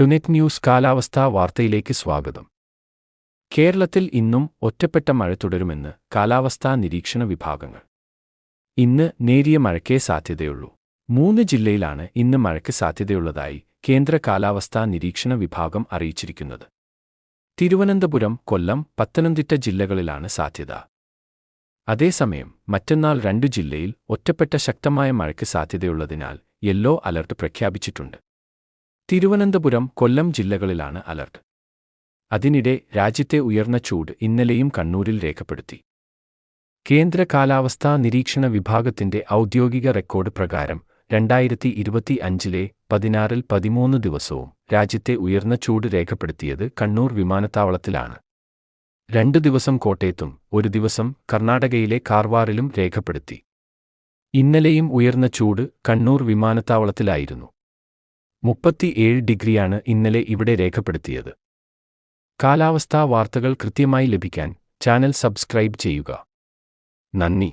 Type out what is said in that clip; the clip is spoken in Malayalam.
ടുനെറ്റ് ന്യൂസ് കാലാവസ്ഥാ വാർത്തയിലേക്ക് സ്വാഗതം. കേരളത്തിൽ ഇന്നും ഒറ്റപ്പെട്ട മഴ തുടരുമെന്ന് കാലാവസ്ഥാ നിരീക്ഷണ വിഭാഗങ്ങൾ. ഇന്ന് നേരിയ മഴയ്ക്കേ സാധ്യതയുള്ളൂ. മൂന്ന് ജില്ലയിലാണ് ഇന്ന് മഴയ്ക്ക് സാധ്യതയുള്ളതായി കേന്ദ്ര കാലാവസ്ഥാ നിരീക്ഷണ വിഭാഗം അറിയിച്ചിരിക്കുന്നത്. തിരുവനന്തപുരം കൊല്ലം പത്തനംതിട്ട ജില്ലകളിലാണ് സാധ്യത. അതേസമയം മറ്റന്നാൾ രണ്ടു ജില്ലയിൽ ഒറ്റപ്പെട്ട ശക്തമായ മഴയ്ക്ക് സാധ്യതയുള്ളതിനാൽ യെല്ലോ അലർട്ട് പ്രഖ്യാപിച്ചിട്ടുണ്ട്. തിരുവനന്തപുരം കൊല്ലം ജില്ലകളിലാണ് അലർട്ട്. അതിനിടെ രാജ്യത്തെ ഉയർന്ന ചൂട് ഇന്നലെയും കണ്ണൂരിൽ രേഖപ്പെടുത്തി. കേന്ദ്ര കാലാവസ്ഥാ നിരീക്ഷണ വിഭാഗത്തിന്റെ ഔദ്യോഗിക റെക്കോർഡ് പ്രകാരം രണ്ടായിരത്തി ഇരുപത്തി അഞ്ചിലെ പതിനാറിൽ പതിമൂന്ന് ദിവസവും രാജ്യത്തെ ഉയർന്ന ചൂട് രേഖപ്പെടുത്തിയത് കണ്ണൂർ വിമാനത്താവളത്തിലാണ്. രണ്ടു ദിവസം കോട്ടയത്തും ഒരു ദിവസം കർണാടകയിലെ കാർവാറിലും രേഖപ്പെടുത്തി. ഇന്നലെയും ഉയർന്ന ചൂട് കണ്ണൂർ വിമാനത്താവളത്തിലായിരുന്നു. മുപ്പത്തിയേഴ് ഡിഗ്രിയാണ് ഇന്നലെ ഇവിടെ രേഖപ്പെടുത്തിയത്. കാലാവസ്ഥാ വാർത്തകൾ കൃത്യമായി ലഭിക്കാൻ ചാനൽ സബ്സ്ക്രൈബ് ചെയ്യുക. നന്ദി.